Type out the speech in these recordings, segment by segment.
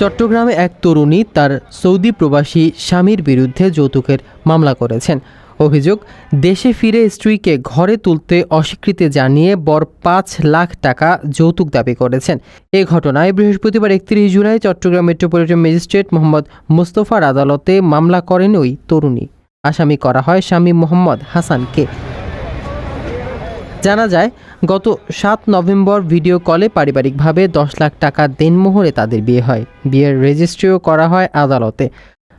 চট্টগ্রামে এক তরুণী তার সৌদি প্রবাসী স্বামীর বিরুদ্ধে যৌতুকের মামলা করেছেন। অভিযোগ, দেশে ফিরে স্ত্রীকে ঘরে তুলতে অস্বীকৃতি জানিয়ে বর পাঁচ লাখ টাকা যৌতুক দাবি করেছেন। এ ঘটনায় বৃহস্পতিবার একত্রিশ জুলাই চট্টগ্রাম মেট্রোপলিটন ম্যাজিস্ট্রেট মোহাম্মদ মুস্তফার আদালতে মামলা করেন ওই তরুণী। আসামি করা হয় স্বামী মোহাম্মদ হাসানকে। জানা যায়, গত সাত নভেম্বর ভিডিও কলে পারিবারিকভাবে দশ লাখ টাকা দেনমোহরে তাদের বিয়ে হয়। বিয়ের রেজিস্ট্রিও করা হয় আদালতে।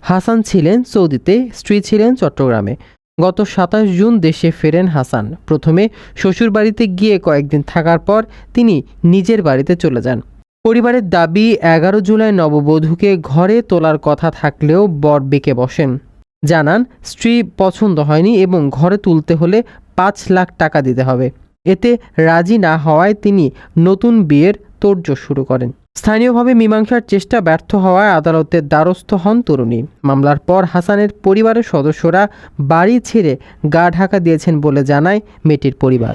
হাসান ছিলেন সৌদিতে, স্ত্রী ছিলেন চট্টগ্রামে। গত সাতাশ জুন দেশে ফেরেন হাসান। প্রথমে শ্বশুরবাড়িতে গিয়ে কয়েকদিন থাকার পর তিনি নিজের বাড়িতে চলে যান। পরিবারের দাবি, এগারো জুলাই নববধূকে ঘরে তোলার কথা থাকলেও বর বেঁকে বসেন। জানান, স্ত্রী পছন্দ হয়নি এবং ঘরে তুলতে হলে পাঁচ লাখ টাকা দিতে হবে। এতে রাজি না হওয়ায় তিনি নতুন বিয়ের তোড়জোড় শুরু করেন। স্থানীয়ভাবে মীমাংসার চেষ্টা ব্যর্থ হওয়ায় আদালতের দ্বারস্থ হন তরুণী। মামলার পর হাসানের পরিবারের সদস্যরা বাড়ি ছেড়ে গা ঢাকা দিয়েছেন বলে জানায় মেয়েটির পরিবার।